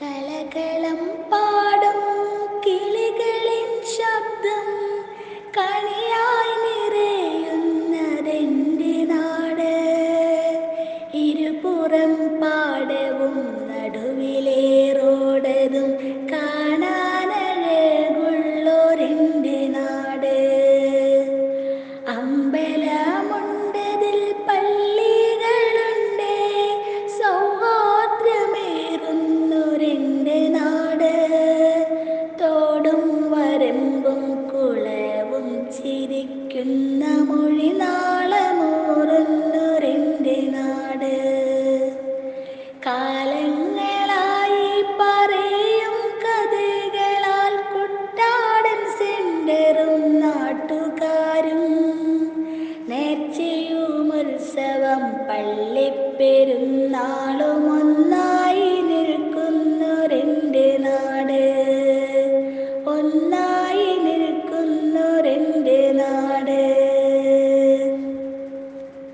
കളകളം പാടും കിളികളിൻ ശബ്ദം കണിയായി നിറയുന്നതെന്റെ നാട്. ഇരുപുറം പാടവും നടുവിലെ റോഡതും ചിരിക്കുന്ന മൊഴി നാളമോറുന്നൊരെന്റെ നാട്. കാലങ്ങളായി പറയും കഥകളാൽ കുട്ടാടൻ സെന്ററും നാട്ടുകാരും. നേർച്ചയും ഉത്സവം പള്ളിപ്പെരുന്നാളും